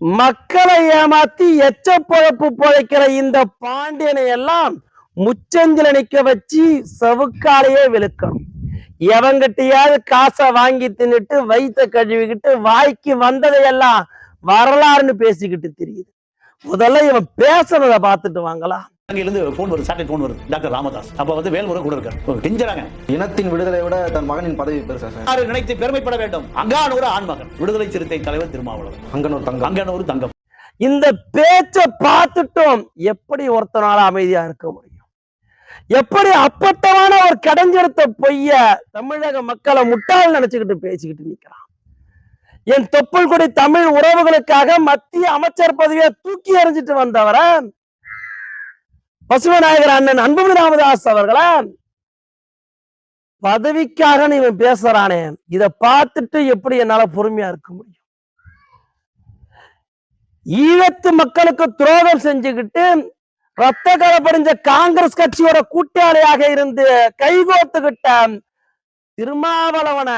மக்களை ஏமாத்தி எச்ச பொழப்பு பொழைக்கிற இந்த பாண்டியனை எல்லாம் முச்சந்தில நிக்க வச்சு செவுக்காலையே விழுக்கணும் எவங்கிட்டையாவது காசை வாங்கி தின்னுட்டு வயிற்ற கழுவிக்கிட்டு வாய்க்கு வந்ததையெல்லாம் வரலாறுன்னு பேசிக்கிட்டு தெரியுது. முதல்ல இவன் பேசுனதை பார்த்துட்டு வாங்கலாம். அங்கிருந்து ஃபோன் வருது சேட்டலைட் ஃபோன் வருது. டாக்டர் ராமதாஸ். அப்ப வந்து வேல்முருகன் கூட இருக்காரு. கெஞ்சறாங்க. இனத்தின் விடுதலை விட தன் மகனின் பதவி பெருசா சார்? யாரு நினைத்து பெருமைப்பட வேண்டும்? அங்கானூர் ஆண்மகன். விடுதலை சிறுத்தை தலைவர் திருமாவளவன். அங்கனூர் தங்கம். அங்கானூர் தங்கம். இந்த பேச்ச பார்த்துட்டோம் எப்படி ஒருத்தனால அமைதியா இருக்க முடியும்? எப்படி அப்பட்டமான ஒரு கடைஞ்செடுத்த பொய்ய தமிழக மக்களை முட்டாள் நினைச்சுக்கிட்டு பேசிக்கிட்டு நிக்கிறான்? என் தொப்புள் கொடி தமிழ் உறவுகளுக்காக மத்திய அமைச்சர் பதவியை தூக்கி எறிஞ்சிட்டு வந்தவர பசுமநாயகர் அண்ணன் அன்புமணி ராமதாஸ் அவர்கள பதவிக்காக இவன் பேசுறானே இதை பார்த்துட்டு எப்படி என்னால பொறுமையா இருக்க முடியும்? ஈழத்து மக்களுக்கு துரோகம் செஞ்சுக்கிட்டு ரத்த கலப்படிஞ்ச காங்கிரஸ் கட்சியோட கூட்டாளியாக இருந்து கைகோத்துக்கிட்ட திருமாவளவன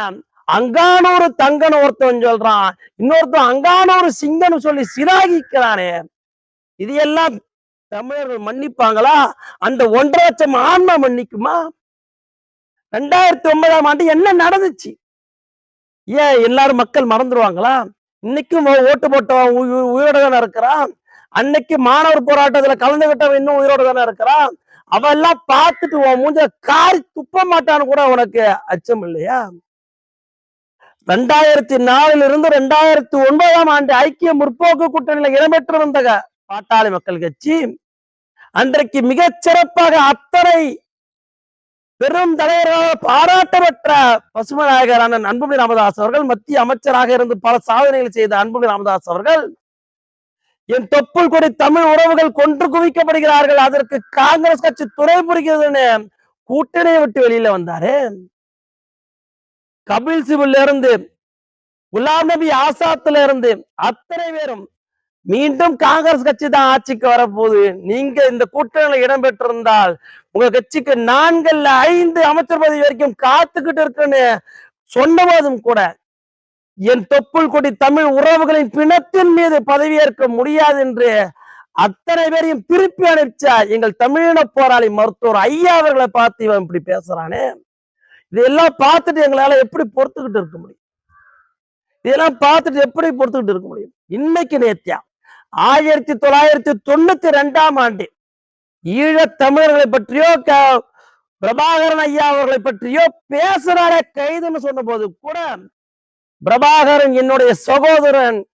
அங்கானூர் தங்கன்னு ஒருத்தன் சொல்றான். இன்னொருத்தன் அங்கானூர் சிங்கன்னு சொல்லி சிராகிக்கிறானே இது எல்லாம் தமிழர்கள் மன்னிப்பாங்களா? அந்த ஒன்றரை லட்சம் ஆன்மா மன்னிக்குமா? ரெண்டாயிரத்தி ஒன்பதாம் ஆண்டு என்ன நடந்துச்சு? ஏன் எல்லாரும் மக்கள் மறந்துடுவாங்களா இன்னைக்கும் ஓட்டு போட்டவன் உயிரோட தானே இருக்கிறான்? அன்னைக்கு மாணவர் போராட்டத்துல கலந்துகிட்டவன் இன்னும் உயிரோட தானே இருக்கிறான்? அவன் எல்லாம் பார்த்துட்டு உன் மூஞ்ச காரி துப்ப மாட்டான்னு கூட உனக்கு அச்சம் இல்லையா? ரெண்டாயிரத்தி நாலுல இருந்து ரெண்டாயிரத்தி ஒன்பதாம் ஆண்டு ஐக்கிய முற்போக்கு கூட்டணியில இடம்பெற்று வந்தக பாட்டாளி மக்கள் கட்சி அன்றைக்கு மிகச் சிறப்பாக அத்தனை பெரும் தலைவர்களாக பாராட்டப்பட்ட பசுமை நாயகரான அன்புமணி ராமதாஸ் அவர்கள் மத்திய அமைச்சராக இருந்து பல சாதனைகள் செய்த அன்புமணி ராமதாஸ் அவர்கள் என் தொப்புள் கொடி தமிழ் உறவுகள் கொன்று குவிக்கப்படுகிறார்கள் அதற்கு காங்கிரஸ் கட்சி துணை புரிகிறதுன்னு கூட்டணியை விட்டு வெளியில வந்தாரு. கபில் சிபில்ல இருந்து குலாம் நபி ஆசாத்துல இருந்து அத்தனை பேரும் மீண்டும் காங்கிரஸ் கட்சி தான் ஆட்சிக்கு வரப்போகுது. நீங்க இந்த கூட்டணியில இடம்பெற்றிருந்தால் உங்க கட்சிக்கு நான்கல்ல ஐந்து அமைச்சர் பதவி வரைக்கும் காத்துக்கிட்டு இருக்குன்னு சொன்னபோதும் கூட என் தொப்புள் கொடி தமிழ் உறவுகளின் பிணத்தின் மீது பதவியேற்க முடியாது என்று அத்தனை பேரையும் திருப்பி அனுப்பிச்சா எங்கள் தமிழின போராளி மருத்துவர் ஐயா அவர்களை பார்த்து இவன் இப்படி பேசுறானே. இதெல்லாம் பார்த்துட்டு எங்களால எப்படி பொறுத்துக்கிட்டு இருக்க முடியும்? இதெல்லாம் பார்த்துட்டு எப்படி பொறுத்துக்கிட்டு இருக்க முடியும்? இன்னைக்கு நேத்தியா? ஆயிரத்தி தொள்ளாயிரத்தி தொண்ணூத்தி ரெண்டாம் ஆண்டு. ஈழத் தமிழர்களை பற்றியோ க- பிரபாகரன் ஐயா அவர்களை பற்றியோ பேசுறாரே கைதுன்னு சொன்ன போது கூட பிரபாகரன் என்னுடைய சகோதரன்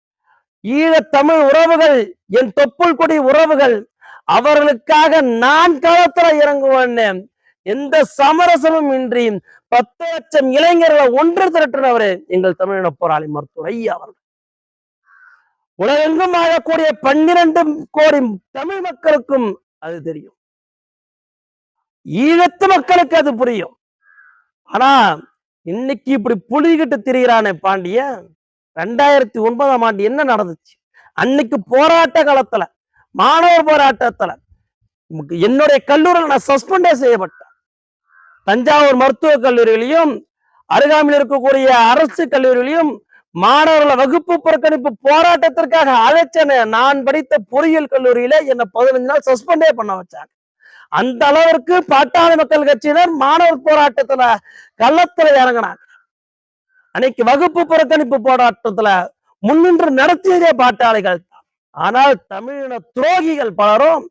ஈழத் தமிழ் உறவுகள் என் தொப்புள் கொடி உறவுகள் அவர்களுக்காக நான் களத்துல இறங்குவேன்னு எந்த சமரசமும் இன்றி பத்து லட்சம் இளைஞர்களை ஒன்று திரட்டினவர் எங்கள் தமிழின போராளி மருத்துவர் ஐயா அவர்கள். உலகெங்கும் வாழக்கூடிய பன்னிரண்டு கோடி தமிழ் மக்களுக்கும் அது தெரியும். ஈழத்து மக்களுக்கு அது புரியும். ஆனா இன்னைக்கு இப்படி புலிகிட்டு திரிகிறானே பாண்டிய ரெண்டாயிரத்தி ஒன்பதாம் ஆண்டு என்ன நடந்துச்சு? அன்னைக்கு போராட்ட காலத்துல மாணவர் போராட்டத்துல என்னுடைய கல்லூரியில் நான் சஸ்பெண்டே செய்யப்பட்டேன். தஞ்சாவூர் மருத்துவக் கல்லூரிகளையும் அருகாமையில் இருக்கக்கூடிய அரசு கல்லூரிகளையும் மாணவர்களை வகுப்பு புறக்கணிப்பு போராட்டத்திற்காக அழைச்சனே நான் படித்த பொறியியல் கல்லூரியில என்னை பதினஞ்சு நாள் சஸ்பெண்டே பண்ண வச்சாங்க. அந்த அளவிற்கு பாட்டாளி மக்கள் கட்சியினர் மாணவர் போராட்டத்துல கள்ளத்துல இறங்கினாங்க. அன்னைக்கு வகுப்பு புறக்கணிப்பு போராட்டத்துல முன்னின்று நடத்தியதே பாட்டாளிகள். ஆனால் தமிழின துரோகிகள் பலரும்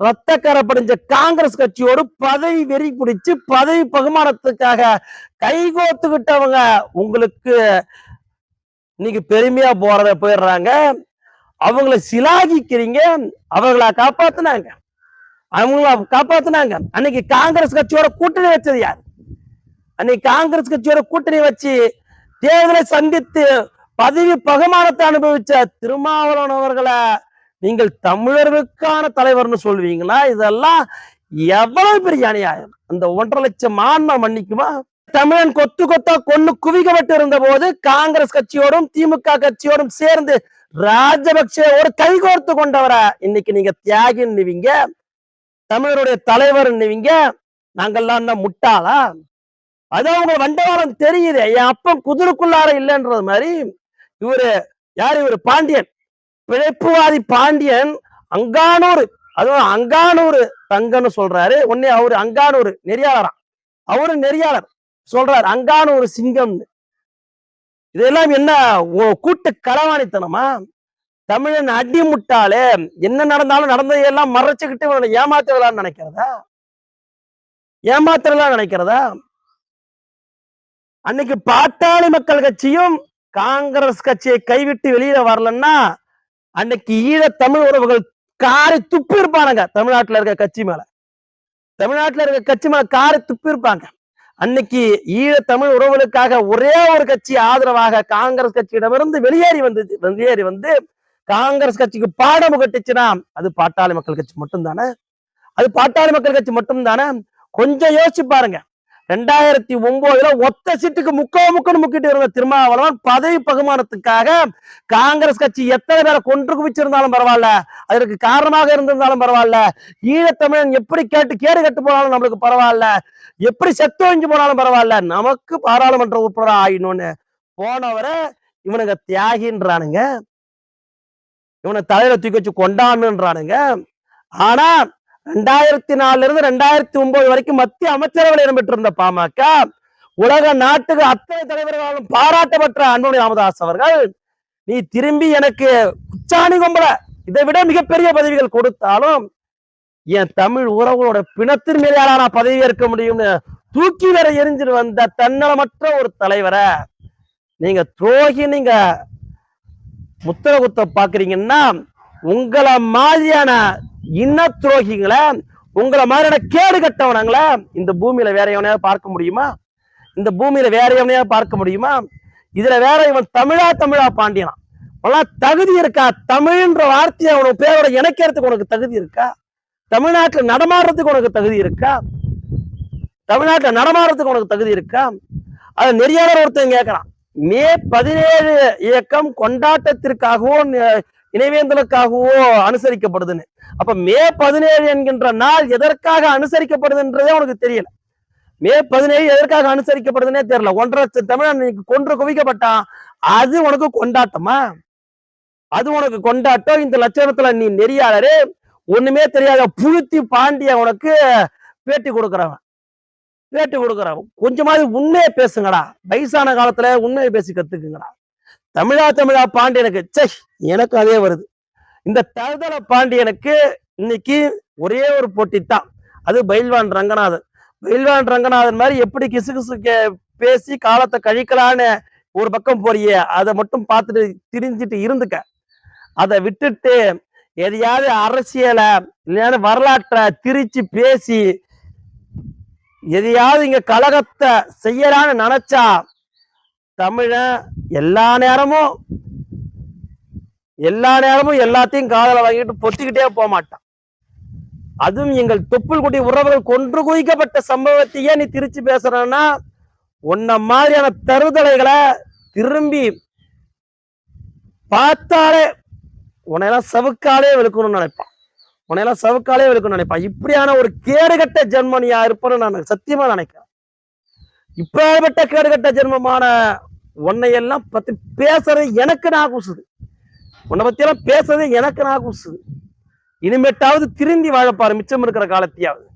ரத்த படிஞ்ச காங்கிரஸ் கட்சியோடு பதவி வெறி பிடிச்சு பதவி பகுமானத்துக்காக கைகோத்துக்கிட்டவங்க உங்களுக்கு இன்னைக்கு பெருமையா போறத போயிடுறாங்க. அவங்கள சிலாகிக்கிறீங்க. அவங்கள காப்பாத்தினாங்க. அவங்கள காப்பாத்தினாங்க. அன்னைக்கு காங்கிரஸ் கட்சியோட கூட்டணி வச்சது யார்? அன்னைக்கு காங்கிரஸ் கட்சியோட கூட்டணி வச்சு தேர்தலை சந்தித்து பதவி பகுமானத்தை அனுபவிச்ச திருமாவளவன் அவர்களை நீங்கள் தமிழர்களுக்கான தலைவர்னு சொல்வீங்களா இதெல்லாம் எவ்வளவு பெரிய அநியாயம். அந்த ஒன்றரை லட்சம் ஆன்மா மன்னிக்குமா? தமிழன் கொத்து கொத்தா கொண்டு குவிக்கப்பட்டு இருந்த போது காங்கிரஸ் கட்சியோடும் திமுக கட்சியோடும் சேர்ந்து ராஜபக்சேவோடு கைகோர்த்து கொண்டவரா. இன்னைக்கு நீங்க தியாகின்னுவீங்க தமிழருடைய தலைவர் நாங்கெல்லாம் என்ன முட்டாளா? அது அவங்க வண்டவாளம் தெரியுது. என் அப்பன் குதிரைக்குள்ளார இல்லைன்றது மாதிரி இவரு யாரு இவரு? பாண்டியன். பிழைப்புவாதி பாண்டியன் அங்கானூர். அதுவும் அங்கானூர் தங்கன்னு சொல்றாரு. உடனே அவரு அங்கானூர் நெறியாளராம் அவரு நெறியாளர். சொல்றாரு ஒரு சிங்கம்னு. இதெல்லாம் என்ன கூட்டு களவாணித்தனமா? தமிழன் அடிமுட்டாலே என்ன நடந்தாலும் நடந்ததையெல்லாம் மறைச்சுக்கிட்டு இவனை ஏமாத்துறலாம்னு நினைக்கிறதா? ஏமாத்தலாம் நினைக்கிறதா? அன்னைக்கு பாட்டாளி மக்கள் கட்சியும் காங்கிரஸ் கட்சியை கைவிட்டு வெளியில வரலன்னா அன்னைக்கு ஈழ தமிழ் உறவுகள் காரி துப்பி இருப்பானுங்க தமிழ்நாட்டுல இருக்க கட்சி மேல. தமிழ்நாட்டுல இருக்க கட்சி மேல காரி துப்பி இருப்பாங்க அன்னைக்கு ஈழ தமிழ் உறவுகளுக்காக ஒரே ஒரு கட்சி ஆதரவாக காங்கிரஸ் கட்சியிடமிருந்து வெளியேறி வந்து வெளியேறி வந்து காங்கிரஸ் கட்சிக்கு பாடம் கட்டுச்சுன்னா அது பாட்டாளி மக்கள் கட்சி மட்டும்தானே? அது பாட்டாளி மக்கள் கட்சி மட்டும்தானே? கொஞ்சம் யோசிச்சு பாருங்க. ரெண்டாயிரத்தி ஒன்பதுல ஒத்த சீட்டுக்கு முக்கோ முக்கன்னு முக்கிட்டு இருந்த திருமாவளவன் பதவி பகுமானத்துக்காக காங்கிரஸ் கட்சி எத்தனை பேரை கொன்று குவிச்சிருந்தாலும் பரவாயில்ல. அதற்கு காரணமாக இருந்திருந்தாலும் பரவாயில்ல. ஈழத்தமிழன் எப்படி கேட்டு கேடு கட்டு போனாலும் நம்மளுக்கு பரவாயில்ல. எப்படி செத்து ஒழிஞ்சு போனாலும் பரவாயில்ல. நமக்கு பாராளுமன்ற உறுப்பினர் ஆயிடணும்னு போனவரை இவனுங்க தியாகின்றானுங்க. இவனை தலையில தூக்கி வச்சு கொண்டாடுன்றானுங்க ஆனா ரெண்டாயிரத்தி நாலுல இருந்து ரெண்டாயிரத்தி ஒன்பது வரைக்கும் மத்திய அமைச்சரவையில் இடம்பெற்றிருந்த பாமக உலக நாட்டுக்கு அத்தனை தலைவர்களாலும் பாராட்டப்பட்ட அன்புமணி ராமதாஸ் அவர்கள் நீ திரும்பி எனக்கு உச்சாணி கொம்பல இதை விட மிகப்பெரிய பதவிகள் கொடுத்தாலும் என் தமிழ் உறவுகளோட பிணத்தின் மேலே நான் பதவி ஏற்க முடியும்னு தூக்கி வேற எரிஞ்சிட்டு வந்த தன்னலமற்ற ஒரு தலைவரை நீங்க துரோகி நீங்க முத்திர குத்த பாக்குறீங்கன்னா உங்களை மாதிரியான இன துரோகிங்களை உங்களை மாதிரியான கேடு கட்டவனங்களை இந்த பூமியில வேற எவனையாவது பார்க்க முடியுமா? இந்த பூமியில வேற எவனையாவது பார்க்க முடியுமா? இதுல வேற இவன் தமிழா தமிழா பாண்டியனா உனக்கு தகுதி இருக்கா? தமிழ்ன்ற வார்த்தையை அவனுக்கு பேரோட இணைக்கிறதுக்கு உனக்கு தகுதி இருக்கா? தமிழ்நாட்டுல நடமாடுறதுக்கு உனக்கு தகுதி இருக்கா? தமிழ்நாட்டுல நடமாடுறதுக்கு உனக்கு தகுதி இருக்கா? அது நெறியாளர் ஒருத்தன் கேட்கறான். மே பதினேழு இயக்கம் கொண்டாட்டத்திற்காகவும் இணைவேந்தலுக்காகவோ அனுசரிக்கப்படுதுன்னு. அப்ப மே பதினேழு என்கின்ற நாள் எதற்காக அனுசரிக்கப்படுதுன்றதே உனக்கு தெரியல. மே பதினேழு எதற்காக அனுசரிக்கப்படுதுன்னே தெரியல. ஒன்றரை லட்சம் தமிழன் இன்னைக்கு கொன்று குவிக்கப்பட்டான். அது உனக்கு கொண்டாட்டமா? அது உனக்கு கொண்டாட்டம் இந்த லட்சணத்துல நீ நெறியாளரு ஒண்ணுமே தெரியாத புழுத்தி பாண்டிய உனக்கு பேட்டி கொடுக்குறவன். பேட்டி கொடுக்குறவன். கொஞ்சமாவது உண்மையை பேசுங்கடா. வயசான காலத்துல உண்மையை பேசி கத்துக்குங்கடா. தமிழா தமிழா பாண்டியனுக்கு சே எனக்கு அதே வருது. இந்த தழுதல பாண்டியனுக்கு இன்னைக்கு ஒரே ஒரு போட்டி தான். அது பயில்வான் ரங்கநாதன். பயில்வான் ரங்கநாதன் மாதிரி எப்படி கிசு கிசு பேசி காலத்தை கழிக்கலான்னு ஒரு பக்கம் போறியே அதை மட்டும் பார்த்துட்டு திரிஞ்சிட்டு இருந்துக்க. அதை விட்டுட்டு எதையாவது அரசியலை இல்லையான வரலாற்றை திரிச்சு பேசி எதையாவது இங்க கழகத்தை செய்யலான்னு நினைச்சா தமிழன் எல்லா நேரமும் எல்லா நேரமும் எல்லாத்தையும் காதல வாங்கிட்டு பொத்திக்கிட்டே போக மாட்டான். அதுவும் எங்கள் தொப்புள் குட்டி உறவுகள் கொன்று குவிக்கப்பட்ட சம்பவத்தையே நீ திருச்சி பேசுறன்னா உன்ன மாதிரியான தருதலைகளை திரும்பி பார்த்தாலே உன்னையெல்லாம் சவுக்காலே வெளுக்கணும்னு நினைப்பான். உன்னையெல்லாம் சவுக்காலே விழுக்கணும்னு நினைப்பான். இப்படியான ஒரு கேடுகட்ட ஜென்மனியா இருப்பேன்னு நான் சத்தியமா நினைக்கிறேன். இப்பேற்பட்ட கேடுகட்ட ஜென்மமான உன்னையெல்லாம் பத்தி பேசுறது எனக்கு நான் கூசுது உன்னை பத்தி எல்லாம் பேசுறது எனக்கு நான் கூசுது இனிமேட்டாவது திருந்தி வாழப்பாரு மிச்சம் இருக்கிற காலத்தையாவது.